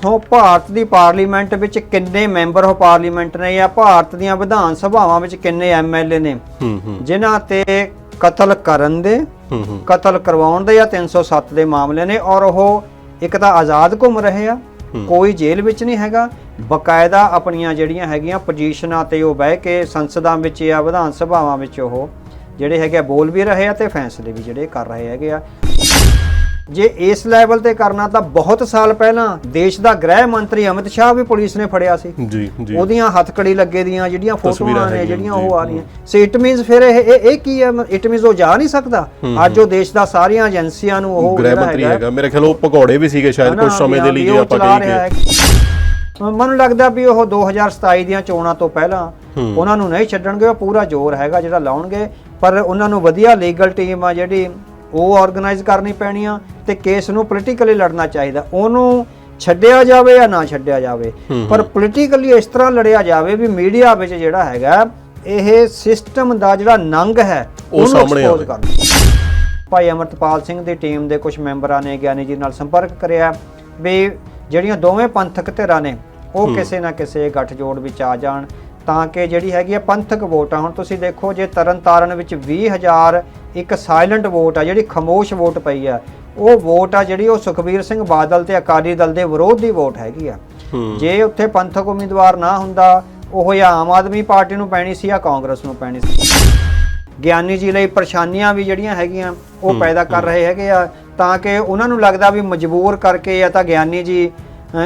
ਹੋ ਭਾਰਤ ਦੀ ਪਾਰਲੀਮੈਂਟ ਵਿੱਚ ਕਿੰਨੇ ਮੈਂਬਰ ਹੋ ਪਾਰਲੀਮੈਂਟ ਨੇ ਜਾਂ ਭਾਰਤ ਦੀਆਂ ਵਿਧਾਨ ਸਭਾਵਾਂ ਵਿੱਚ ਕਿੰਨੇ ਐਮਐਲਏ ਨੇ? ਜਿਨ੍ਹਾਂ ਤੇ ਕਤਲ ਕਰਨ ਦੇ ਕਤਲ ਕਰਵਾਉਣ ਦੇ ਜਾਂ 307 ਦੇ ਮਾਮਲੇ ਨੇ ਔਰ ਉਹ ਇੱਕ ਤਾਂ ਆਜ਼ਾਦ ਘੁੰਮ ਰਹੇ ਆ ਕੋਈ ਜੇਲ੍ਹ ਵਿੱਚ ਨਹੀਂ ਹੈਗਾ ਬਕਾਇਦਾ ਆਪਣੀਆਂ ਜਿਹੜੀਆਂ ਹੈਗੀਆਂ ਪੋਜੀਸ਼ਨਾਂ ਤੇ ਉਹ ਬਹਿ ਕੇ ਸੰਸਦਾਂ ਵਿੱਚ ਜਾਂ ਵਿਧਾਨ ਸਭਾਵਾਂ ਵਿੱਚ ਉਹ ਜਿਹੜੇ ਹੈਗੇ ਬੋਲ ਵੀ ਰਹੇ ਆ ਤੇ ਫੈਸਲੇ ਵੀ ਜਿਹੜੇ ਕਰ ਰਹੇ ਹੈਗੇ ਆ। ਜੇ ਇਸ ਲੈਵਲ ਤੇ ਕਰਨਾ ਤਾਂ ਬਹੁਤ ਸਾਲ ਪਹਿਲਾਂ ਦੇਸ਼ ਦਾ ਗ੍ਰਹਿ ਮੰਤਰੀ ਅਮਿਤ ਸ਼ਾਹ ਵੀ ਪੁਲਿਸ ਨੇ ਫੜਿਆ ਸੀ। ਜੀ ਜੀ। ਉਹਦੀਆਂ ਹੱਥਕੜੀ ਲੱਗੇ ਦੀਆਂ ਜਿਹੜੀਆਂ ਫੋਟੋਆਂ ਨੇ ਜਿਹੜੀਆਂ ਉਹ ਆ ਰਹੀਆਂ। ਸੋ ਇਟ ਮੀਨਸ ਫਿਰ ਇਹ ਇਹ ਕੀ ਹੈ? ਇਟ ਮੀਨਸ ਉਹ ਜਾ ਨਹੀਂ ਸਕਦਾ? ਅੱਜ ਉਹ ਦੇਸ਼ ਦਾ ਸਾਰੀਆਂ ਏਜੰਸੀਆਂ ਨੂੰ ਉਹ ਗ੍ਰਹਿ ਮੰਤਰੀ ਹੈਗਾ, ਮੇਰੇ ਖਿਆਲ ਉਹ ਭਗੌੜੇ ਵੀ ਸੀਗੇ ਸ਼ਾਇਦ ਕੁਝ ਸਮੇਂ ਦੇ ਲਈ ਜੇ ਆਪਾਂ ਕਹੀਏ। ਮੈਨੂੰ ਲੱਗਦਾ ਵੀ ਉਹ 2027 ਦੀਆਂ ਚੋਣਾਂ ਤੋਂ ਪਹਿਲਾਂ ਉਹਨਾਂ ਨੂੰ ਨਹੀਂ ਛੱਡਣਗੇ ਉਹ ਪੂਰਾ ਜ਼ੋਰ ਹੈਗਾ ਜਿਹੜਾ ਲਾਉਣਗੇ। ਪਰ ਉਹਨਾਂ ਨੂੰ ਵਧੀਆ ਲੀਗਲ ਟੀਮ ਆ ਜਿਹੜੀ ਉਹ ਆਰਗੇਨਾਈਜ਼ ਕਰਨੀ ਪੈਣੀ ਆ ਤੇ ਕੇਸ ਨੂੰ ਪੋਲੀਟੀਕਲੀ ਲੜਨਾ ਚਾਹੀਦਾ। ਉਹਨੂੰ ਛੱਡਿਆ ਜਾਵੇ ਜਾਂ ਨਾ ਛੱਡਿਆ ਜਾਵੇ। ਪਰ ਪੋਲੀਟੀਕਲੀ ਇਸ ਤਰ੍ਹਾਂ ਲੜਿਆ ਜਾਵੇ ਵੀ ਮੀਡੀਆ ਵਿੱਚ ਜਿਹੜਾ ਹੈਗਾ ਇਹ ਸਿਸਟਮ ਦਾ ਜਿਹੜਾ ਨੰਗ ਹੈ ਉਹ ਸਾਹਮਣੇ ਆਵੇ। ਭਾਈ ਅਮਰਤਪਾਲ ਸਿੰਘ ਦੀ ਟੀਮ ਦੇ ਕੁਝ ਮੈਂਬਰਾਂ ਨੇ ਗਿਆਨੀ ਜੀ ਨਾਲ ਸੰਪਰਕ ਕਰਿਆ ਵੀ ਜਿਹੜੀਆਂ ਦੋਵੇਂ ਪੰਥਕ ਧਿਰਾਂ ਨੇ ਉਹ ਕਿਸੇ ਨਾ ਕਿਸੇ ਗੱਠਜੋੜ ਵਿੱਚ ਆ ਜਾਣ ਤਾਂ ਕਿ ਜਿਹੜੀ ਹੈਗੀ ਆ ਪੰਥਕ ਵੋਟ ਆ ਹੁਣ ਤੁਸੀਂ ਦੇਖੋ ਜੇ ਤਰਨਤਾਰਨ ਵਿੱਚ 20000 ਇੱਕ ਸਾਇਲੈਂਟ ਵੋਟ ਆ ਜਿਹੜੀ ਖਮੋਸ਼ ਵੋਟ ਪਈ ਆ ਉਹ ਵੋਟ ਆ ਜਿਹੜੀ ਉਹ ਸੁਖਬੀਰ ਸਿੰਘ ਬਾਦਲ ਤੇ ਅਕਾਲੀ ਦਲ ਦੇ ਵਿਰੋਧ ਦੀ ਵੋਟ ਹੈਗੀ ਆ। ਜੇ ਉੱਥੇ ਪੰਥਕ ਉਮੀਦਵਾਰ ਨਾ ਹੁੰਦਾ ਉਹ ਜਾਂ ਆਮ ਆਦਮੀ ਪਾਰਟੀ ਨੂੰ ਪੈਣੀ ਸੀ ਜਾਂ ਕਾਂਗਰਸ ਨੂੰ ਪੈਣੀ ਸੀ। ਗਿਆਨੀ ਜੀ ਲਈ ਪਰੇਸ਼ਾਨੀਆਂ ਵੀ ਜਿਹੜੀਆਂ ਹੈਗੀਆਂ ਉਹ ਪੈਦਾ ਕਰ ਰਹੇ ਹੈਗੇ ਆ ਤਾਂ ਕਿ ਉਹਨਾਂ ਨੂੰ ਲੱਗਦਾ ਵੀ ਮਜਬੂਰ ਕਰਕੇ ਜਾਂ ਤਾਂ ਗਿਆਨੀ ਜੀ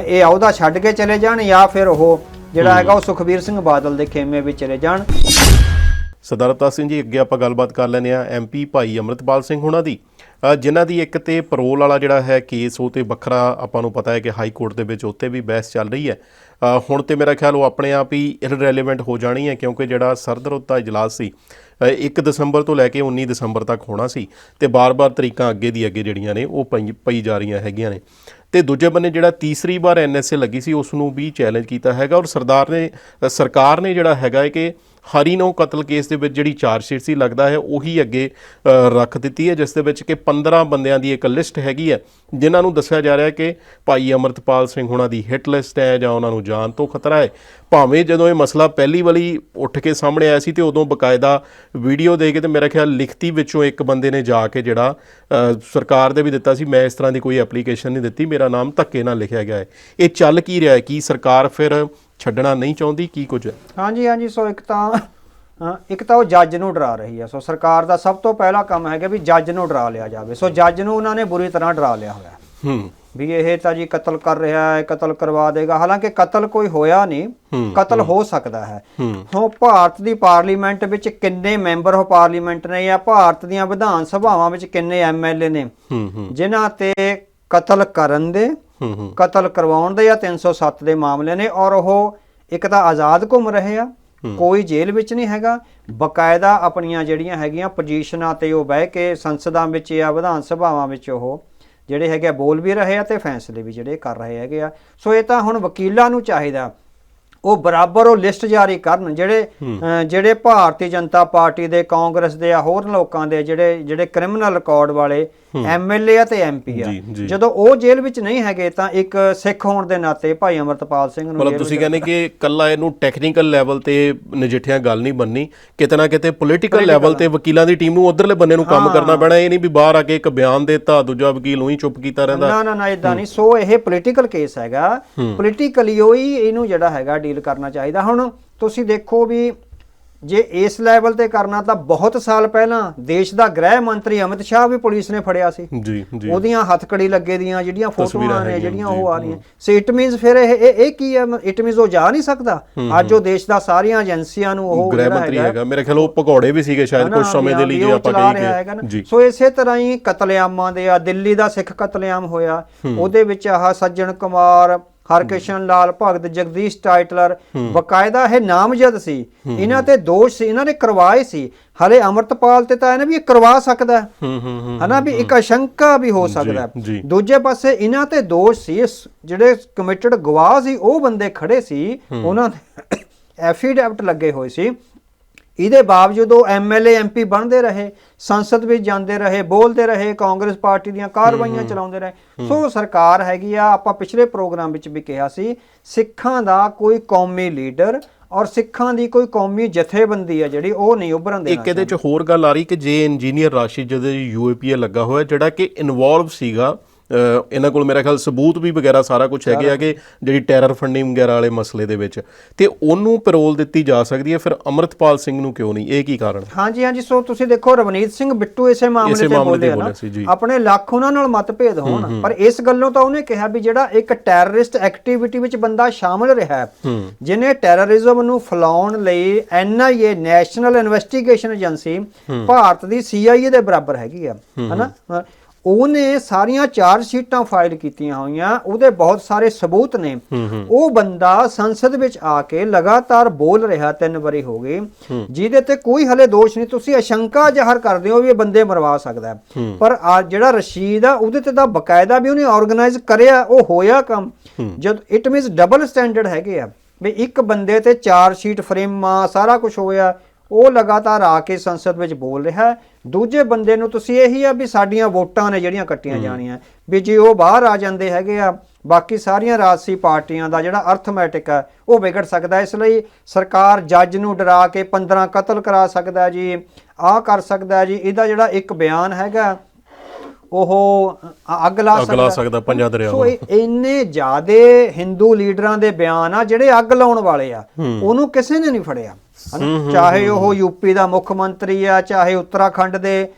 ਇਹ ਅਹੁਦਾ ਛੱਡ ਕੇ ਚਲੇ ਜਾਣ ਜਾਂ ਫਿਰ ਉਹ ਜਿਹੜਾ ਹੈਗਾ ਉਹ ਸੁਖਬੀਰ ਸਿੰਘ ਬਾਦਲ ਦੇ ਖੇਮੇ ਵਿੱਚ ਚਲੇ ਜਾਣ। ਸਰਦਾਰ ਸਿੰਘ ਜੀ ਅੱਗੇ ਆਪਾਂ ਗੱਲਬਾਤ ਕਰ ਲੈਂਦੇ ਆ ਐਮਪੀ ਭਾਈ ਅਮਰਤਪਾਲ ਸਿੰਘ ਹੁਣਾਂ ਦੀ। ਅ, ਜਿਨ੍ਹਾਂ ਦੀ ਇੱਕ ਤੇ ਪਰੋਲ ਵਾਲਾ ਜਿਹੜਾ ਹੈ ਕੇਸ ਉਹ ਤੇ ਵੱਖਰਾ ਆਪਾਂ ਨੂੰ ਪਤਾ ਹੈ ਕਿ ਹਾਈ ਕੋਰਟ ਦੇ ਵਿੱਚ ਉੱਤੇ ਵੀ ਬਹਿਸ ਚੱਲ ਰਹੀ ਹੈ। ਹੁਣ ਤੇ ਮੇਰਾ ਖਿਆਲ ਉਹ ਆਪਣੇ ਆਪ ਹੀ ਇਰਰੈਲੇਵੈਂਟ ਹੋ ਜਾਣੀ ਹੈ ਕਿਉਂਕਿ ਜਿਹੜਾ ਸਰਦਰੁੱਤ ਦਾ ਇਜਲਾਸ ਸੀ ਅ, 1 ਦਸੰਬਰ ਤੋਂ ਲੈ ਕੇ 19 ਦਸੰਬਰ ਤੱਕ ਹੋਣਾ ਸੀ ਤੇ ਬਾਰ-ਬਾਰ ਤਰੀਕਾਂ ਅੱਗੇ ਦੀ ਅੱਗੇ ਜਿਹੜੀਆਂ ਨੇ ਉਹ ਪਈ ਪਈ ਜਾ ਰਹੀਆਂ ਹੈਗੀਆਂ ਨੇ। ਤੇ ਦੂਜੇ ਬੰਨੇ ਜਿਹੜਾ ਤੀਸਰੀ ਵਾਰ ਐਨਐਸਏ ਲੱਗੀ ਸੀ ਉਸ ਨੂੰ ਵੀ ਚੈਲੰਜ ਕੀਤਾ ਹੈਗਾ ਔਰ ਸਰਦਾਰ ਨੇ ਸਰਕਾਰ ਨੇ ਜਿਹੜਾ ਹੈਗਾ ਹੈ ਕਿ ਹਰੀਨੋ ਕਤਲ ਕੇਸ ਦੇ ਵਿੱਚ ਜਿਹੜੀ ਚਾਰਜ ਸ਼ੀਟ ਸੀ, ਲੱਗਦਾ ਹੈ ਉਹੀ ਅੱਗੇ ਰੱਖ ਦਿੱਤੀ ਹੈ, ਜਿਸ ਦੇ ਵਿੱਚ ਕਿ 15 ਬੰਦਿਆਂ ਦੀ ਇੱਕ ਲਿਸਟ ਹੈਗੀ ਹੈ, ਜਿਨ੍ਹਾਂ ਨੂੰ ਦੱਸਿਆ ਜਾ ਰਿਹਾ ਕਿ ਭਾਈ ਅਮਰਤਪਾਲ ਸਿੰਘ ਹੁਣਾਂ ਦੀ ਹਿੱਟ ਲਿਸਟ ਹੈ ਜਾਂ ਉਹਨਾਂ ਨੂੰ ਜਾਨ ਤੋਂ ਖਤਰਾ ਹੈ। ਭਾਵੇਂ ਜਦੋਂ ਇਹ ਮਸਲਾ ਪਹਿਲੀ ਵਾਲੀ ਉੱਠ ਕੇ ਸਾਹਮਣੇ ਆਇਆ ਸੀ ਤੇ ਉਦੋਂ ਬਕਾਇਦਾ ਵੀਡੀਓ ਦੇ ਕੇ ਤੇ ਮੇਰਾ ਖਿਆਲ ਲਿਖਤੀ ਵਿੱਚੋਂ ਇੱਕ ਬੰਦੇ ਨੇ ਜਾ ਕੇ ਜਿਹੜਾ ਸਰਕਾਰ ਦੇ ਵੀ ਦਿੱਤਾ ਸੀ, ਮੈਂ ਇਸ ਤਰ੍ਹਾਂ ਦੀ ਕੋਈ ਐਪਲੀਕੇਸ਼ਨ ਨਹੀਂ ਦਿੱਤੀ, ਮੇਰਾ ਨਾਮ ਧੱਕੇ ਨਾਲ ਲਿਖਿਆ ਗਿਆ ਹੈ। ਇਹ ਚੱਲ ਕੀ ਰਿਹਾ ਹੈ? ਕੀ ਸਰਕਾਰ ਫਿਰ ਛੱਡਣਾ ਨਹੀਂ ਚਾਹੁੰਦੀ ਕੀ ਕੁਝ ਹੈ? ਹਾਂਜੀ ਹਾਂਜੀ ਸੋ ਇੱਕ ਤਾਂ ਇੱਕ ਤਾਂ ਉਹ ਜੱਜ ਨੂੰ ਡਰਾ ਰਹੀ ਹੈ। ਸੋ ਸਰਕਾਰ ਦਾ ਸਭ ਤੋਂ ਪਹਿਲਾ ਕੰਮ ਹੈਗਾ ਵੀ ਜੱਜ ਨੂੰ ਡਰਾ ਲਿਆ ਜਾਵੇ। ਸੋ ਜੱਜ ਨੂੰ ਉਹਨਾਂ ਨੇ ਬੁਰੀ ਤਰ੍ਹਾਂ ਡਰਾ ਲਿਆ ਹੋਇਆ। ਹੂੰ। ਵੀ ਇਹ ਤਾਂ ਜੀ ਕਤਲ ਕਰ ਰਿਹਾ ਹੈ ਕਤਲ ਕਰਵਾ ਦੇਗਾ। ਹਾਲਾਂਕਿ ਕਤਲ ਕੋਈ ਹੋਇਆ ਨਹੀਂ ਕਤਲ ਹੋ। ਸਕਦਾ ਹੈ। ਹੋ। ਭਾਰਤ ਦੀ ਪਾਰਲੀਮੈਂਟ ਵਿੱਚ ਕਿੰਨੇ ਮੈਂਬਰ ਹੋ ਪਾਰਲੀਮੈਂਟ ਨੇ ਜਾਂ ਭਾਰਤ ਦੀਆਂ ਵਿਧਾਨ ਸਭਾਵਾਂ ਵਿੱਚ ਕਿੰਨੇ ਐਮਐਲਏ ਨੇ? ਹੂੰ ਹੂੰ। ਜਿਨ੍ਹਾਂ ਤੇ ਕਤਲ ਕਰਨ ਦੇ ਕਤਲ ਕਰਵਾਉਣ ਦੇ ਜਾਂ 307 ਦੇ ਮਾਮਲੇ ਨੇ ਔਰ ਉਹ ਇੱਕ ਤਾਂ ਆਜ਼ਾਦ ਘੁੰਮ ਰਹੇ ਆ ਕੋਈ ਜੇਲ੍ਹ ਵਿੱਚ ਨਹੀਂ ਹੈਗਾ ਬਕਾਇਦਾ ਆਪਣੀਆਂ ਜਿਹੜੀਆਂ ਹੈਗੀਆਂ ਪੋਜੀਸ਼ਨਾਂ ਤੇ ਉਹ ਬਹਿ ਕੇ ਸੰਸਦਾਂ ਵਿੱਚ ਜਾਂ ਵਿਧਾਨ ਸਭਾਵਾਂ ਵਿੱਚ ਉਹ ਜਿਹੜੇ ਹੈਗੇ ਬੋਲ ਵੀ ਰਹੇ ਆ ਤੇ ਫੈਸਲੇ ਵੀ ਜਿਹੜੇ ਕਰ ਰਹੇ ਹੈਗੇ ਆ। ਸੋ ਇਹ ਤਾਂ ਹੁਣ ਵਕੀਲਾਂ ਨੂੰ ਚਾਹੀਦਾ ਉਹ ਬਰਾਬਰ ਉਹ ਲਿਸਟ ਜਾਰੀ ਕਰਨ ਜਿਹੜੇ ਜਿਹੜੇ ਭਾਰਤੀ ਜਨਤਾ ਪਾਰਟੀ ਦੇ ਕਾਂਗਰਸ ਦੇ ਆ ਹੋਰ ਲੋਕਾਂ ਦੇ ਜਿਹੜੇ ਜਿਹੜੇ ਕ੍ਰਿਮੀਨਲ ਰਿਕਾਰਡ ਵਾਲੇ ਐਮਐਲਏ ਆ ਤੇ ਐਮਪੀ ਆ। ਜਦੋਂ ਉਹ ਜੇਲ੍ਹ ਵਿੱਚ ਨਹੀਂ ਹੈਗੇ ਤਾਂ ਇੱਕ ਸਿੱਖ ਹੋਣ ਦੇ ਨਾਤੇ ਭਾਈ ਅਮਰਤਪਾਲ ਸਿੰਘ ਨੂੰ ਮਤਲਬ ਤੁਸੀਂ ਕਹਿੰਦੇ ਕਿ ਕੱਲਾ ਇਹਨੂੰ ਟੈਕਨੀਕਲ ਲੈਵਲ ਤੇ ਨਜਿੱਠਿਆ ਗੱਲ ਨਹੀਂ ਬੰਨੀ। ਕਿਤੇ ਨਾ ਕਿਤੇ ਪੋਲੀਟੀਕਲ ਲੈਵਲ ਤੇ ਵਕੀਲਾਂ ਦੀ ਟੀਮ ਨੂੰ ਉਧਰਲੇ ਬੰਨੇ ਨੂੰ ਕੰਮ ਕਰਨਾ ਪੈਣਾ ਇਹ ਨਹੀਂ ਵੀ ਬਾਹਰ ਆ ਕੇ ਇੱਕ ਬਿਆਨ ਦੇਤਾ ਦੂਜਾ ਵਕੀਲ ਉਹੀ ਚੁੱਪ ਕੀਤਾ ਰਹਿੰਦਾ। ਨਾ ਨਾ ਨਾ ਇਦਾਂ ਨਹੀਂ। ਸੋ ਇਹ ਪੋਲੀਟੀਕਲ ਕੇਸ ਹੈਗਾ। ਪੋਲੀਟੀਕਲੀ ਹੀ ਇਹਨੂੰ ਜਿਹੜਾ ਹੈਗਾ ਡੀਲ ਕਰਨਾ ਚਾਹੀਦਾ। ਹੁਣ ਤੁਸੀਂ ਦੇਖੋ ਵੀ ਜੇ ਇਸ ਲੈਵਲ ਤੇ ਕਰਨਾ ਤਾਂ ਬਹੁਤ ਸਾਲ ਪਹਿਲਾਂ ਦੇਸ਼ ਦਾ ਗ੍ਰਹਿ ਮੰਤਰੀ ਅਮਿਤ ਸ਼ਾਹ ਵੀ ਪੁਲਿਸ ਨੇ ਫੜਿਆ ਸੀ। ਜੀ ਜੀ। ਉਹਦੀਆਂ ਹੱਥਕੜੀ ਲੱਗੇ ਦੀਆਂ ਜਿਹੜੀਆਂ ਫੋਟੋਆਂ ਨੇ ਜਿਹੜੀਆਂ ਉਹ ਆ ਰਹੀਆਂ। ਸੋ ਇਟ ਮੀਨਸ ਫਿਰ ਇਹ ਇਹ ਕੀ ਹੈ? ਇਟ ਮੀਨਸ ਉਹ ਜਾ ਨਹੀਂ ਸਕਦਾ। ਅੱਜ ਉਹ ਦੇਸ਼ ਦਾ ਸਾਰੀਆਂ ਏਜੰਸੀਆਂ ਨੂੰ ਉਹ ਗ੍ਰਹਿ ਮੰਤਰੀ ਹੈਗਾ, ਮੇਰੇ ਖਿਆਲ ਉਹ ਭਗੌੜੇ ਵੀ ਸੀਗੇ ਸ਼ਾਇਦ ਕੁਝ ਸਮੇਂ ਦੇ ਲਈ ਜੇ ਆਪਾਂ ਕਹੀਏ ਸੋ ਇਸੇ ਤਰ੍ਹਾਂ ਹੀ ਕਤਲੇਆਮਾਂ ਦੇ ਆ ਦਿੱਲੀ ਦਾ ਸਿੱਖ ਕਤਲੇਆਮ ਹੋਇਆ। ਉਹਦੇ ਵਿੱਚ ਆਹ ਸੱਜਣ ਕੁਮਾਰ ਹਰਕਿਸ਼ਨ ਲਾਲ ਭਗਤ ਜਗਦੀਸ਼ ਟਾਈਟਲਰ ਬਕਾਇਦਾ ਇਹ ਨਾਮਜ਼ਦ ਸੀ। ਇਹਨਾਂ ਤੇ ਦੋਸ਼ ਸੀ ਇਹਨਾਂ ਨੇ ਕਰਵਾਏ ਸੀ। ਹਲੇ ਅਮਰਤਪਾਲ ਤੇ ਤਾਂ ਇਹਨੇ ਵੀ ਇਹ ਕਰਵਾ ਸਕਦਾ ਹੈ। ਹਨਾ ਵੀ ਇੱਕ ਅਸ਼ੰਕਾ ਵੀ ਹੋ ਸਕਦਾ ਦੂਜੇ ਪਾਸੇ ਇਹਨਾਂ ਤੇ ਦੋਸ਼ ਸੀ ਜਿਹੜੇ ਕਮਿਟਡ ਗਵਾਹ ਸੀ ਉਹ ਬੰਦੇ ਖੜੇ ਸੀ। ਉਹਨਾਂ ਐਫੀਡੈਵਿਟ ਲੱਗੇ ਹੋਏ ਸੀ। ਇਹਦੇ ਬਾਵਜੂਦ ਉਹ ਐਮਐਲਏ ਐਮਪੀ ਬਣਦੇ ਰਹੇ ਸੰਸਦ ਵਿੱਚ ਜਾਂਦੇ ਰਹੇ ਬੋਲਦੇ ਰਹੇ ਕਾਂਗਰਸ ਪਾਰਟੀ ਦੀਆਂ ਕਾਰਵਾਈਆਂ ਚਲਾਉਂਦੇ ਰਹੇ। ਸੋ ਸਰਕਾਰ ਹੈਗੀ ਆ ਆਪਾਂ ਪਿਛਲੇ ਪ੍ਰੋਗਰਾਮ ਵਿੱਚ ਵੀ ਕਿਹਾ ਸੀ ਸਿੱਖਾਂ ਦਾ ਕੋਈ ਕੌਮੀ ਲੀਡਰ ਔਰ ਸਿੱਖਾਂ ਦੀ ਕੋਈ ਕੌਮੀ ਜਥੇਬੰਦੀ ਆ ਜਿਹੜੀ ਉਹ ਨਹੀਂ ਉੱਭਰਨ ਦੇਣਾ ਇੱਕ ਇਹਦੇ ਚ ਹੋਰ ਗੱਲ ਆ ਰਹੀ ਕਿ ਜੇ ਇੰਜੀਨੀਅਰ ਰਾਸ਼ੀ ਜਿਹਦੇ ਯੂਏਪੀਏ ਲੱਗਾ ਹੋਇਆ ਜਿਹੜਾ ਕਿ ਇਨਵੋਲਵ ਸੀਗਾ ਇਹਨਾਂ ਕੋਲ ਮੇਰਾ ਖਿਆਲ ਸਬੂਤ ਵੀ ਵਗੈਰਾ ਸਾਰਾ ਕੁਝ ਹੈਗੇ ਆ ਕਿ ਜਿਹੜੀ ਟੈਰਰ ਫੰਡਿੰਗ ਵਗੈਰਾ ਵਾਲੇ ਮਸਲੇ ਦੇ ਵਿੱਚ। ਤੇ ਉਹਨੂੰ ਪੈਰੋਲ ਦਿੱਤੀ ਜਾ ਸਕਦੀ ਹੈ ਫਿਰ ਅਮਰਤਪਾਲ ਸਿੰਘ ਨੂੰ ਕਿਉਂ ਨਹੀਂ? ਇਹ ਕੀ ਕਾਰਨ? ਹਾਂਜੀ ਹਾਂਜੀ ਸੋ ਤੁਸੀਂ ਦੇਖੋ ਰਵਨੀਤ ਸਿੰਘ ਬਿੱਟੂ ਇਸੇ ਮਾਮਲੇ ਤੇ ਬੋਲੇ ਆ ਨਾ। ਆਪਣੇ ਲੱਖ ਉਹਨਾਂ ਨਾਲ ਮਤਭੇਦ ਹੋਣ ਪਰ ਇਸ ਗੱਲੋਂ ਤਾਂ ਉਹਨੇ ਕਿਹਾ ਵੀ ਜਿਹੜਾ ਇੱਕ ਟੈਰਰਿਸਟ ਐਕਟੀਵਿਟੀ ਵਿੱਚ ਬੰਦਾ ਸ਼ਾਮਲ ਰਿਹਾ ਜਿਹਨੇ ਟੈਰਰਿਜ਼ਮ ਨੂੰ ਫੈਲਾਉਣ ਲਈ NIA national investigation agency Bharat ਦੀ ਸੀਆਈਏ ਦੇ ਬਰਾਬਰ ਹੈਗੀ ਆ ਹਨਾ? ਉਹਨੇ ਸਾਰੀਆਂ ਚਾਰ ਸ਼ੀਟਾਂ ਫਾਈਲ ਕੀਤੀਆਂ ਹੋਈਆਂ ਉਹਦੇ ਬਹੁਤ ਸਾਰੇ ਸਬੂਤ ਨੇ। ਉਹ ਬੰਦਾ ਸੰਸਦ ਵਿੱਚ ਆ ਕੇ ਲਗਾਤਾਰ ਬੋਲ ਰਿਹਾ ਤਿੰਨ ਵਾਰੀ ਹੋ ਗਏ। ਜਿਹਦੇ ਤੇ ਕੋਈ ਹਲੇ ਦੋਸ਼ ਨਹੀਂ। ਤੁਸੀਂ ਅਸ਼ੰਕਾ ਜ਼ਾਹਰ ਕਰਦੇ ਹੋ ਵੀ ਇਹ ਬੰਦੇ ਮਰਵਾ ਸਕਦਾ। ਪਰ ਆ ਜਿਹੜਾ ਰਸ਼ੀਦ ਆ ਉਹਦੇ ਤੇ ਤਾਂ ਬਕਾਇਦਾ ਵੀ ਉਹਨੇ ਆਰਗੇਨਾਈਜ਼ ਕਰਿਆ ਉਹ ਹੋਇਆ ਕੰਮ। ਜਦ ਇਟ ਮੀਨਸ ਡਬਲ ਸਟੈਂਡਰਡ ਹੈਗੇ ਆ। ਵੀ ਇੱਕ ਬੰਦੇ ਤੇ ਚਾਰ ਸ਼ੀਟ ਫਰੇਮਾਂ ਸਾਰਾ ਕੁਝ ਹੋਇਆ। ਉਹ ਲਗਾਤਾਰ ਆ ਕੇ ਸੰਸਦ ਵਿੱਚ ਬੋਲ ਰਿਹਾ ਹੈ। ਦੂਜੇ ਬੰਦੇ ਨੂੰ ਤੁਸੀਂ ਇਹੀ ਆ ਵੀ ਸਾਡੀਆਂ ਵੋਟਾਂ ਨੇ ਜਿਹੜੀਆਂ ਕੱਟੀਆਂ ਜਾਣੀਆਂ। ਵੀ ਜੇ ਉਹ ਬਾਹਰ ਆ ਜਾਂਦੇ ਹੈਗੇ ਆ ਬਾਕੀ ਸਾਰੀਆਂ ਰਾਜਸੀ ਪਾਰਟੀਆਂ ਦਾ ਜਿਹੜਾ ਅਰਥਮੈਟਿਕ ਹੈ ਉਹ ਵਿਗੜ ਸਕਦਾ ਹੈ। ਇਸ ਲਈ ਸਰਕਾਰ ਜੱਜ ਨੂੰ ਡਰਾ ਕੇ 15 ਕਤਲ ਕਰਾ ਸਕਦਾ ਜੀ ਆਹ ਕਰ ਸਕਦਾ ਜੀ। ਇਹਦਾ ਜਿਹੜਾ ਇੱਕ ਬਿਆਨ ਹੈਗਾ ਉਹ ਅੱਗ ਲਾ ਅੱਗ ਲਾ ਸਕਦਾ। ਪੰਜਾਂ ਦਰਿਆਵਾਂ ਸੋ ਇੰਨੇ ਜ਼ਿਆਦੇ ਹਿੰਦੂ ਲੀਡਰਾਂ ਦੇ ਬਿਆਨ ਆ ਜਿਹੜੇ ਅੱਗ ਲਾਉਣ ਵਾਲੇ ਆ ਉਹਨੂੰ ਕਿਸੇ ਨੇ ਨਹੀਂ ਫੜਿਆ? ਚਾਹੇ ਉਹ ਯੂਪੀ ਦਾ ਮੁੱਖ ਮੰਤਰੀ ਆ ਚਾਹੇ ਉੱਤਰਾਖੰਡ ਦੇ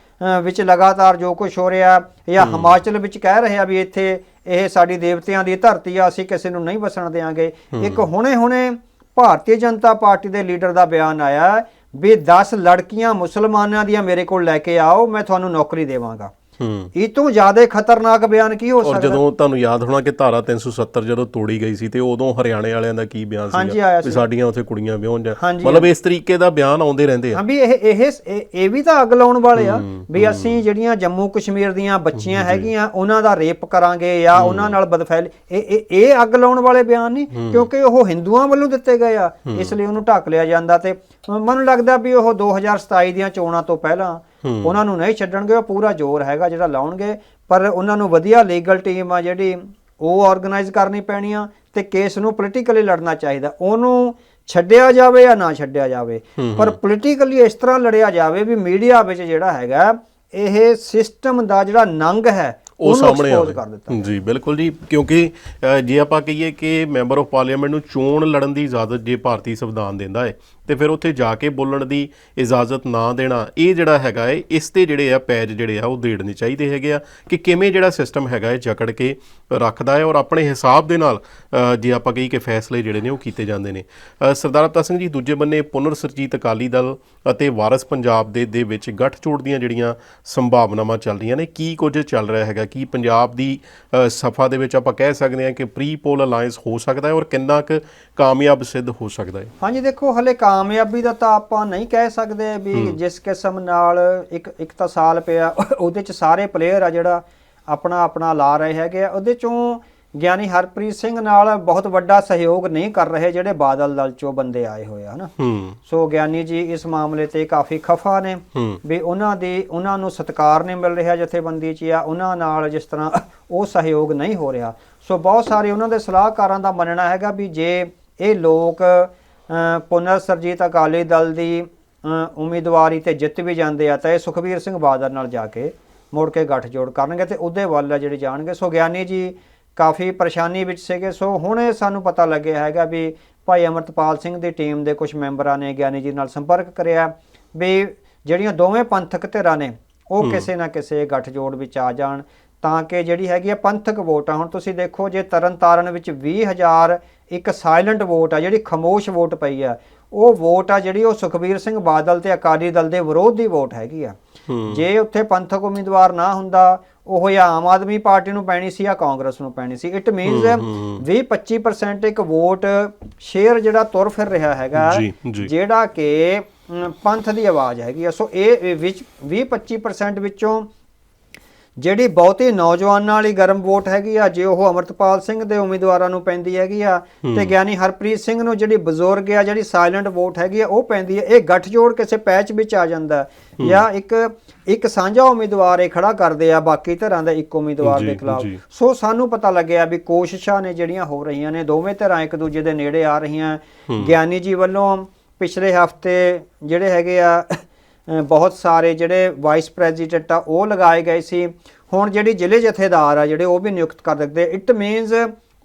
ਵਿੱਚ ਲਗਾਤਾਰ ਜੋ ਕੁਝ ਹੋ ਰਿਹਾ ਜਾਂ ਹਿਮਾਚਲ ਵਿੱਚ ਕਹਿ ਰਹੇ ਆ ਵੀ ਇੱਥੇ ਇਹ ਸਾਡੀ ਦੇਵਤਿਆਂ ਦੀ ਧਰਤੀ ਆ ਅਸੀਂ ਕਿਸੇ ਨੂੰ ਨਹੀਂ ਵਸਣ ਦੇਵਾਂਗੇ ਇੱਕ ਹੁਣੇ-ਹੁਣੇ ਭਾਰਤੀ ਜਨਤਾ ਪਾਰਟੀ ਦੇ ਲੀਡਰ ਦਾ ਬਿਆਨ ਆਇਆ ਵੀ 10 ਲੜਕੀਆਂ ਮੁਸਲਮਾਨਾਂ ਦੀਆਂ ਮੇਰੇ ਕੋਲ ਲੈ ਕੇ ਆਓ ਮੈਂ ਤੁਹਾਨੂੰ ਨੌਕਰੀ ਦੇਵਾਂਗਾ। ਇਹ ਤੋਂ ਜ਼ਿਆਦਾ ਖਤਰਨਾਕ ਬਿਆਨ ਕੀ ਹੋ ਔਰ ਸਕਦਾ? ਜਦੋਂ ਤੁਹਾਨੂੰ ਯਾਦ ਹੋਣਾ ਕਿ ਧਾਰਾ 370 ਜਦੋਂ ਤੋੜੀ ਗਈ ਸੀ ਤੇ ਉਦੋਂ ਹਰਿਆਣੇ ਵਾਲਿਆਂ ਦਾ ਕੀ ਬਿਆਨ ਆਇਆ ਵੀ ਸਾਡੀਆਂ ਉੱਥੇ ਕੁੜੀਆਂ ਵਿਆਹੁਣ ਜਾਂ ਮਤਲਬ ਇਸ ਤਰੀਕੇ ਦਾ ਬਿਆਨ ਆਉਂਦੇ ਰਹਿੰਦੇ ਆ। ਹਾਂ ਵੀ ਇਹ ਇਹ ਇਹ ਇਹ ਵੀ ਤਾਂ ਅੱਗ ਲਾਉਣ ਵਾਲੇ ਆ ਵੀ ਅਸੀਂ ਜਿਹੜੀਆਂ ਜੰਮੂ ਕਸ਼ਮੀਰ ਦੀਆਂ ਬੱਚੀਆਂ ਹੈਗੀਆਂ ਉਹਨਾਂ ਦਾ ਰੇਪ ਕਰਾਂਗੇ ਜਾਂ ਉਹਨਾਂ ਨਾਲ ਬਦਫੈਲ ਇਹ ਇਹ ਇਹ ਅੱਗ ਲਾਉਣ ਵਾਲੇ ਬਿਆਨ ਨਹੀਂ ਕਿਉਂਕਿ ਉਹ ਹਿੰਦੂਆਂ ਵੱਲੋਂ ਦਿੱਤੇ ਗਏ ਆ। ਇਸ ਲਈ ਉਹਨੂੰ ਢੱਕ ਲਿਆ ਜਾਂਦਾ ਤੇ ਮੈਨੂੰ ਲੱਗਦਾ ਵੀ ਉਹ 2027 ਦੀਆਂ ਚੋਣਾਂ ਤੋਂ ਪਹਿਲਾਂ ਉਹਨਾਂ ਨੂੰ ਨਹੀਂ ਛੱਡਣਗੇ ਉਹ ਪੂਰਾ ਜ਼ੋਰ ਹੈਗਾ ਜਿਹੜਾ ਲਾਉਣਗੇ। ਪਰ ਉਹਨਾਂ ਨੂੰ ਵਧੀਆ ਲੀਗਲ ਟੀਮ ਆ ਜਿਹੜੀ ਉਹ ਆਰਗੇਨਾਈਜ਼ ਕਰਨੀ ਪੈਣੀ ਆ ਤੇ ਕੇਸ ਨੂੰ ਪੋਲੀਟੀਕਲੀ ਲੜਨਾ ਚਾਹੀਦਾ। ਉਹਨੂੰ ਛੱਡਿਆ ਜਾਵੇ ਜਾਂ ਨਾ ਛੱਡਿਆ ਜਾਵੇ। ਪਰ ਪੋਲੀਟੀਕਲੀ ਇਸ ਤਰ੍ਹਾਂ ਲੜਿਆ ਜਾਵੇ ਵੀ ਮੀਡੀਆ ਵਿੱਚ ਜਿਹੜਾ ਹੈਗਾ ਇਹ ਸਿਸਟਮ ਦਾ ਜਿਹੜਾ ਨੰਗ ਹੈ ਉਹ ਸਾਹਮਣੇ ਆਵੇ। ਜੀ ਬਿਲਕੁਲ ਜੀ। ਕਿਉਂਕਿ ਜੇ ਆਪਾਂ ਕਹੀਏ ਕਿ ਮੈਂਬਰ ਆਫ ਪਾਰਲੀਮੈਂਟ ਨੂੰ ਚੋਣ ਲੜਨ ਦੀ ਇਜਾਜ਼ਤ ਜੇ ਭਾਰਤੀ ਸੰਵਿਧਾਨ ਦਿੰਦਾ ਹੈ ਤੇ ਫਿਰ ਉੱਥੇ ਜਾ ਕੇ ਬੋਲਣ ਦੀ ਇਜਾਜ਼ਤ ਨਾ ਦੇਣਾ, ਇਹ ਜਿਹੜਾ ਹੈਗਾ ਹੈ ਇਸ ਤੇ ਜਿਹੜੇ ਆ ਪੈਜ ਜਿਹੜੇ ਆ ਉਹ ਦੇੜਨੇ ਚਾਹੀਦੇ ਹੈਗੇ ਆ ਕਿ ਕਿਵੇਂ ਜਿਹੜਾ ਸਿਸਟਮ ਹੈਗਾ ਹੈ ਜਕੜ ਕੇ ਰੱਖਦਾ ਹੈ ਔਰ ਆਪਣੇ ਹਿਸਾਬ ਦੇ ਨਾਲ ਜੇ ਆਪਾਂ ਕਹੀ ਕਿ ਫੈਸਲੇ ਜਿਹੜੇ ਨੇ ਉਹ ਕੀਤੇ ਜਾਂਦੇ ਨੇ। ਸਰਦਾਰ ਅਵਤਾਰ ਸਿੰਘ ਜੀ, ਦੂਜੇ ਬੰਨੇ ਪੁਨਰ ਸਰਜੀਤ ਅਕਾਲੀ ਦਲ ਅਤੇ ਵਾਰਸ ਪੰਜਾਬ ਦੇ ਦੇ ਵਿੱਚ ਗੱਠਜੋੜ ਦੀਆਂ ਜਿਹੜੀਆਂ ਸੰਭਾਵਨਾਵਾਂ ਚੱਲ ਰਹੀਆਂ ਨੇ, ਕੀ ਕੁਝ ਚੱਲ ਰਿਹਾ ਹੈਗਾ? ਕੀ ਪੰਜਾਬ ਦੀ ਸਫਾ ਦੇ ਵਿੱਚ ਆਪਾਂ ਕਹਿ ਸਕਦੇ ਹਾਂ ਕਿ ਪ੍ਰੀ ਪੋਲ ਅਲਾਈਅੰਸ ਹੋ ਸਕਦਾ ਹੈ ਔਰ ਕਿੰਨਾ ਕੁ ਕਾਮਯਾਬ ਸਿੱਧ ਹੋ ਸਕਦਾ ਹੈ ਹਾਂਜੀ, ਦੇਖੋ, ਹਲੇ ਕਾਮਯਾਬੀ ਦਾ ਤਾਂ ਆਪਾਂ ਨਹੀਂ ਕਹਿ ਸਕਦੇ ਵੀ ਜਿਸ ਕਿਸਮ ਨਾਲ ਇੱਕ ਇੱਕ ਤਾਂ ਸਾਲ ਪਿਆ ਉਹਦੇ ਚ ਸਾਰੇ ਪਲੇਅਰ ਆ ਜਿਹੜਾ ਆਪਣਾ ਆਪਣਾ ਲਾ ਰਹੇ ਹੈਗੇ ਆ। ਉਹਦੇ ਚੋਂ ਗਿਆਨੀ ਹਰਪ੍ਰੀਤ ਸਿੰਘ ਨਾਲ ਬਹੁਤ ਵੱਡਾ ਸਹਿਯੋਗ ਨਹੀਂ ਕਰ ਰਹੇ ਜਿਹੜੇ ਬਾਦਲ ਦਲ ਚੋਂ ਬੰਦੇ ਆਏ ਹੋਏ ਆ ਹਨਾ? ਸੋ ਗਿਆਨੀ ਜੀ ਇਸ ਮਾਮਲੇ ਤੇ ਕਾਫੀ ਖਫਾ ਨੇ ਵੀ ਉਹਨਾਂ ਦੀ ਉਹਨਾਂ ਨੂੰ ਸਤਿਕਾਰ ਨਹੀਂ ਮਿਲ ਰਿਹਾ ਜਥੇਬੰਦੀ 'ਚ ਜਾਂ ਉਹਨਾਂ ਨਾਲ ਜਿਸ ਤਰ੍ਹਾਂ ਉਹ ਸਹਿਯੋਗ ਨਹੀਂ ਹੋ ਰਿਹਾ। ਸੋ ਬਹੁਤ ਸਾਰੇ ਉਹਨਾਂ ਦੇ ਸਲਾਹਕਾਰਾਂ ਦਾ ਮੰਨਣਾ ਹੈਗਾ ਵੀ ਜੇ ਇਹ ਲੋਕ ਪੁਨਰ ਸਰਜੀਤ ਅਕਾਲੀ ਦਲ ਦੀ ਉਮੀਦਵਾਰੀ ਤੇ ਜਿੱਤ ਵੀ ਜਾਂਦੇ ਆ ਤਾਂ ਇਹ ਸੁਖਬੀਰ ਸਿੰਘ ਬਾਦਲ ਨਾਲ ਜਾ ਕੇ ਮੁੜ ਕੇ ਗੱਠਜੋੜ ਕਰਨਗੇ ਤੇ ਉਹਦੇ ਵੱਲ ਜਿਹੜੇ ਜਾਣਗੇ। ਸੋ ਗਿਆਨੀ ਜੀ ਕਾਫੀ ਪਰੇਸ਼ਾਨੀ ਵਿੱਚ ਸੀਗੇ ਸੋ ਹੁਣ ਇਹ ਸਾਨੂੰ ਪਤਾ ਲੱਗਿਆ ਹੈਗਾ ਵੀ ਭਾਈ ਅਮਰਤਪਾਲ ਸਿੰਘ ਦੀ ਟੀਮ ਦੇ ਕੁਝ ਮੈਂਬਰਾਂ ਨੇ ਗਿਆਨੀ ਜੀ ਨਾਲ ਸੰਪਰਕ ਕਰਿਆ ਵੀ ਜਿਹੜੀਆਂ ਦੋਵੇਂ ਪੰਥਕ ਧਿਰਾਂ ਨੇ ਉਹ ਕਿਸੇ ਨਾ ਕਿਸੇ ਗੱਠਜੋੜ ਵਿੱਚ ਆ ਜਾਣ। ਤਾਂ ਕਿ ਜਿਹੜੀ ਹੈਗੀ ਆ ਪੰਥਕ ਵੋਟ ਆ। ਹੁਣ ਤੁਸੀਂ ਦੇਖੋ ਜੇ ਤਰਨਤਾਰਨ ਵਿੱਚ 20000 ਇੱਕ ਸਾਇਲੈਂਟ ਵੋਟ ਆ ਜਿਹੜੀ ਖਮੋਸ਼ ਵੋਟ ਪਈ ਆ ਉਹ ਵੋਟ ਆ ਜਿਹੜੀ ਉਹ ਸੁਖਬੀਰ ਸਿੰਘ ਬਾਦਲ ਤੇ ਅਕਾਲੀ ਦਲ ਦੇ ਵਿਰੋਧ ਦੀ ਵੋਟ ਹੈਗੀ ਆ। ਜੇ ਉੱਥੇ ਪੰਥਕ ਉਮੀਦਵਾਰ ਨਾ ਹੁੰਦਾ ਉਹ ਜਾਂ ਆਮ ਆਦਮੀ ਪਾਰਟੀ ਨੂੰ ਪੈਣੀ ਸੀ ਜਾਂ ਕਾਂਗਰਸ ਨੂੰ ਪੈਣੀ ਸੀ। ਇਟ ਮੀਨਸ 20-25% ਇੱਕ ਵੋਟ ਸ਼ੇਅਰ ਜਿਹੜਾ ਤੁਰ ਫਿਰ ਰਿਹਾ ਹੈਗਾ। ਜਿਹੜਾ ਕਿ ਪੰਥ ਦੀ ਆਵਾਜ਼ ਹੈਗੀ ਆ। ਸੋ ਇਹ ਇਹ ਵਿੱਚ 20-25% ਵਿੱਚੋਂ ਜਿਹੜੀ ਬਹੁਤੀ ਨੌਜਵਾਨਾਂ ਵਾਲੀ ਗਰਮ ਵੋਟ ਹੈਗੀ ਆ ਜੇ ਉਹ ਅਮਰਤਪਾਲ ਸਿੰਘ ਦੇ ਉਮੀਦਵਾਰਾਂ ਨੂੰ ਪੈਂਦੀ ਹੈਗੀ ਆ ਤੇ ਗਿਆਨੀ ਹਰਪ੍ਰੀਤ ਸਿੰਘ ਨੂੰ ਜਿਹੜੀ ਬਜ਼ੁਰਗ ਆ ਜਿਹੜੀ ਸਾਇਲੈਂਟ ਵੋਟ ਹੈਗੀ ਆ ਉਹ ਪੈਂਦੀ ਹੈ ਇਹ ਗੱਠਜੋੜ ਕਿਸੇ ਪੈਚ ਵਿੱਚ ਆ ਜਾਂਦਾ। ਜਾਂ ਇੱਕ ਇੱਕ ਸਾਂਝਾ ਉਮੀਦਵਾਰ ਇਹ ਖੜਾ ਕਰਦੇ ਆ ਬਾਕੀ ਧਿਰਾਂ ਦਾ ਇੱਕ ਉਮੀਦਵਾਰ ਦੇ ਖਿਲਾਫ। ਸੋ ਸਾਨੂੰ ਪਤਾ ਲੱਗਿਆ ਵੀ ਕੋਸ਼ਿਸ਼ਾਂ ਨੇ ਜਿਹੜੀਆਂ ਹੋ ਰਹੀਆਂ ਨੇ ਦੋਵੇਂ ਧਿਰਾਂ ਇੱਕ ਦੂਜੇ ਦੇ ਨੇੜੇ ਆ ਰਹੀਆਂ। ਗਿਆਨੀ ਜੀ ਵੱਲੋਂ ਪਿਛਲੇ ਹਫ਼ਤੇ ਜਿਹੜੇ ਹੈਗੇ ਆ ਬਹੁਤ ਸਾਰੇ ਜਿਹੜੇ ਵਾਈਸ ਪ੍ਰੈਜ਼ੀਡੈਂਟ ਆ, ਉਹ ਲਗਾਏ ਗਏ ਸੀ। ਹੁਣ ਜਿਹੜੀ ਜ਼ਿਲ੍ਹੇ ਜਥੇਦਾਰ ਆ, ਜਿਹੜੇ ਉਹ ਵੀ ਨਿਯੁਕਤ ਕਰ ਸਕਦੇ। ਇਟ ਮੀਨਸ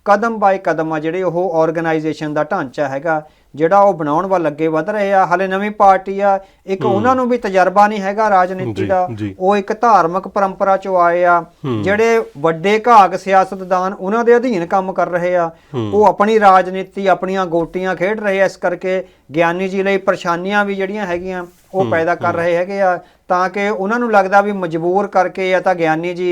ਕਦਮ ਬਾਈ ਕਦਮ ਆ ਜਿਹੜੇ ਉਹ ਆਰਗੇਨਾਈਜੇਸ਼ਨ ਦਾ ਢਾਂਚਾ ਹੈਗਾ ਜਿਹੜਾ ਉਹ ਬਣਾਉਣ ਵੱਲ ਅੱਗੇ ਵਧ ਰਹੇ ਆ। ਹਲੇ ਨਵੀਂ ਪਾਰਟੀ ਆ ਇੱਕ ਉਹਨਾਂ ਨੂੰ ਵੀ ਤਜਰਬਾ ਨਹੀਂ ਹੈਗਾ ਰਾਜਨੀਤੀ ਦਾ। ਉਹ ਇੱਕ ਧਾਰਮਿਕ ਪਰੰਪਰਾ ਚੋਂ ਆਏ ਆ। ਜਿਹੜੇ ਵੱਡੇ ਘਾਗ ਸਿਆਸਤਦਾਨ ਉਹਨਾਂ ਦੇ ਅਧੀਨ ਕੰਮ ਕਰ ਰਹੇ ਆ। ਉਹ ਆਪਣੀ ਰਾਜਨੀਤੀ ਆਪਣੀਆਂ ਗੋਟੀਆਂ ਖੇਡ ਰਹੇ ਆ। ਇਸ ਕਰਕੇ ਗਿਆਨੀ ਜੀ ਲਈ ਪਰੇਸ਼ਾਨੀਆਂ ਵੀ ਜਿਹੜੀਆਂ ਹੈਗੀਆਂ ਉਹ ਪੈਦਾ ਕਰ ਰਹੇ ਹੈਗੇ ਆ। ਤਾਂ ਕਿ ਉਹਨਾਂ ਨੂੰ ਲੱਗਦਾ ਵੀ ਮਜਬੂਰ ਕਰਕੇ ਜਾਂ ਤਾਂ ਗਿਆਨੀ ਜੀ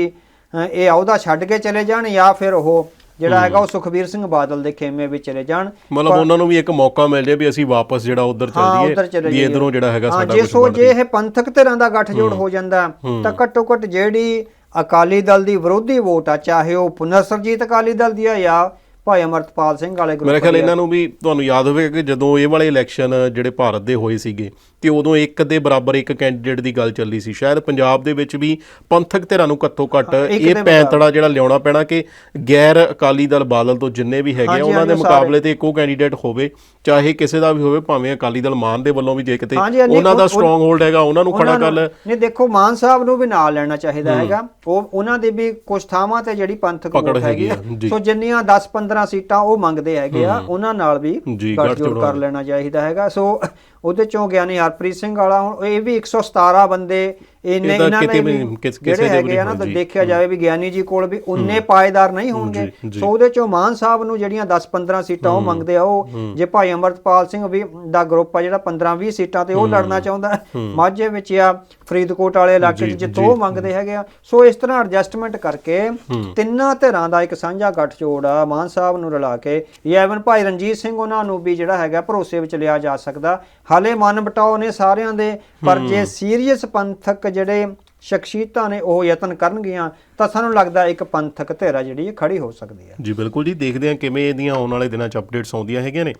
ਇਹ ਅਹੁਦਾ ਛੱਡ ਕੇ ਚਲੇ ਜਾਣ ਜਾਂ ਫਿਰ ਉਹ ਜਿਹੜਾ ਹੈਗਾ ਉਹ ਸੁਖਬੀਰ ਸਿੰਘ ਬਾਦਲ ਦੇ ਖੇਮੇ ਵਿੱਚ ਚਲੇ ਜਾਣ। ਮਤਲਬ ਉਹਨਾਂ ਨੂੰ ਵੀ ਇੱਕ ਮੌਕਾ ਮਿਲ ਜਾਏ ਵੀ ਅਸੀਂ ਵਾਪਸ ਜਿਹੜਾ ਉਧਰ ਚੱਲ ਜਾਈਏ ਵੀ। ਇਧਰੋਂ ਜਿਹੜਾ ਹੈਗਾ ਸਾਡਾ ਜੇ ਸੋ ਜੇ ਇਹ ਪੰਥਕ ਧਿਰਾਂ ਦਾ ਗੱਠਜੋੜ ਹੋ। ਜਾਂਦਾ ਤਾਂ ਘੱਟੋ ਘੱਟ ਜਿਹੜੀ ਅਕਾਲੀ ਦਲ ਦੀ ਵਿਰੋਧੀ ਵੋਟ ਆ ਚਾਹੇ ਉਹ ਪੁਨਰਸਰਜੀਤ ਅਕਾਲੀ ਦਲ ਦੀ ਆ ਜਾਂ ਭਾਈ ਅਮਰਤਪਾਲ ਸਿੰਘ ਵਾਲੇ ਮੇਰੇ ਗਰੁੱਪ ਖਿਆਲ ਦੀ ਆ। ਇਹਨਾਂ ਨੂੰ ਵੀ ਤੁਹਾਨੂੰ ਯਾਦ ਹੋਵੇਗਾ ਕਿ ਜਦੋਂ ਇਹ ਵਾਲੇ ਇਲੈਕਸ਼ਨ ਜਿਹੜੇ ਭਾਰਤ ਦੇ ਹੋਏ ਸੀਗੇ ਤੇ ਉਦੋਂ ਇੱਕ ਦੇ ਬਰਾਬਰ ਇੱਕ ਕੈਂਡੀਡੇਟ ਦੀ ਗੱਲ ਚੱਲੀ ਸੀ। ਸ਼ਾਇਦ ਪੰਜਾਬ ਦੇ ਵਿੱਚ ਵੀ ਪੰਥਕ ਧਿਰਾਂ ਨੂੰ ਘੱਟੋ ਘੱਟ ਇਹ ਪੈਂਤੜਾ ਜਿਹੜਾ ਲਿਆਉਣਾ ਪੈਣਾ ਕਿ ਗੈਰ ਅਕਾਲੀ ਦਲ ਬਾਦਲ ਤੋਂ ਜਿੰਨੇ ਵੀ ਹੈਗੇ ਉਹਨਾਂ ਦੇ ਮੁਕਾਬਲੇ ਤੇ ਇੱਕੋ ਕੈਂਡੀਡੇਟ ਹੋਵੇ ਚਾਹੇ ਕਿਸੇ ਦਾ ਵੀ ਹੋਵੇ ਭਾਵੇਂ ਅਕਾਲੀ ਦਲ ਮਾਨ ਦੇ ਵੱਲੋਂ ਵੀ ਜੇ ਕਿਤੇ ਉਹਨਾਂ ਦਾ ਸਟਰੋਂਗ ਹੋਲਡ ਹੈਗਾ ਉਹਨਾਂ ਨੂੰ ਖੜਾ ਕਰ ਲੈ। ਨਹੀਂ ਦੇਖੋ ਮਾਨ ਸਾਹਿਬ ਨੂੰ ਵੀ ਨਾਲ ਲੈਣਾ ਚਾਹੀਦਾ ਹੈਗਾ। ਉਹ ਉਹਨਾਂ ਦੇ ਵੀ ਕੁਝ ਥਾਵਾਂ ਤੇ ਜਿਹੜੀ ਪੰਥਕ ਵੋਟ ਹੈਗੀ। ਸੋ ਜਿੰਨੀਆਂ 10 15 ਸੀਟਾਂ ਉਹ ਮੰਗਦੇ ਹੈਗੇ ਆ ਉਹਨਾਂ ਨਾਲ ਵੀ ਗੱਠਜੋੜ ਕਰ ਲੈਣਾ ਚਾਹੀਦਾ ਹੈਗਾ। ਸੋ ਉਹਦੇ ਚੋਂ ਗਿਆਨੀ ਹਰਪ੍ਰੀਤ ਸਿੰਘ ਵਾਲਾ ਹੁਣ ਇਹ ਵੀ 117 ਬੰਦੇ ਇੰਨੇ ਇਹਨਾਂ ਨੇ ਜਿਹੜੇ ਹੈਗੇ ਆ ਨਾ ਤਾਂ। ਦੇਖਿਆ ਜਾਵੇ ਵੀ ਗਿਆਨੀ ਜੀ ਕੋਲ ਵੀ ਉਨੇ ਪਾਏਦਾਰ ਨਹੀਂ ਹੋਣਗੇ। ਸੋ ਉਹਦੇ ਚੋਂ ਮਾਨ ਸਾਹਿਬ ਨੂੰ ਜਿਹੜੀਆਂ 10 15 ਸੀਟਾਂ ਉਹ ਮੰਗਦੇ ਆ ਉਹ ਜੇ ਭਾਈ ਅਮਰਤਪਾਲ ਸਿੰਘ ਵੀ ਦਾ ਗਰੁੱਪ ਆ ਜਿਹੜਾ 15 20 ਸੀਟਾਂ ਤੇ ਉਹ ਲੜਨਾ ਚਾਹੁੰਦਾ। ਮਾਝੇ ਵਿੱਚ ਆ ਫਰੀਦਕੋਟ ਵਾਲੇ ਇਲਾਕੇ 'ਚ ਜਿੱਥੋਂ ਉਹ ਮੰਗਦੇ ਹੈਗੇ ਆ। ਸੋ ਇਸ ਤਰ੍ਹਾਂ ਐਡਜਸਟਮੈਂਟ ਕਰਕੇ ਤਿੰਨਾਂ ਧਿਰਾਂ ਦਾ ਇੱਕ ਸਾਂਝਾ ਗੱਠਜੋੜ ਆ ਮਾਨ ਸਾਹਿਬ ਨੂੰ ਰਲਾ ਕੇ। ਜਾਂ ਐਵਨ ਭਾਈ ਰਣਜੀਤ ਸਿੰਘ ਉਹਨਾਂ ਨੂੰ ਵੀ ਜਿਹੜਾ ਹੈਗਾ ਭਰੋਸੇ ਵਿੱਚ ਲਿਆ ਜਾ ਸਕਦਾ। ਹਾਲੇ ਮਨ ਬਟਾਓ ਨੇ ਸਾਰਿਆਂ ਦੇ ਪਰ ਜੇ ਸੀਰੀਅਸ ਪੰਥਕ ਜਿਹੜੇ ਸ਼ਖਸੀਅਤਾਂ ਨੇ ਉਹ ਯਤਨ ਕਰਨਗੀਆਂ, ਤਾਂ ਸਾਨੂੰ ਲੱਗਦਾ ਇੱਕ ਪੰਥਕ ਧਿਰ ਜਿਹੜੀ ਇਹ ਖੜੀ ਹੋ ਸਕਦੀ ਹੈ। ਜੀ, ਬਿਲਕੁਲ ਜੀ, ਦੇਖਦੇ ਹਾਂ ਕਿਵੇਂ ਇਹਦੀਆਂ ਆਉਣ ਵਾਲੇ ਦਿਨਾਂ 'ਚ ਅਪਡੇਟਸ ਆਉਂਦੀਆਂ ਹੈਗੀਆਂ ਨੇ।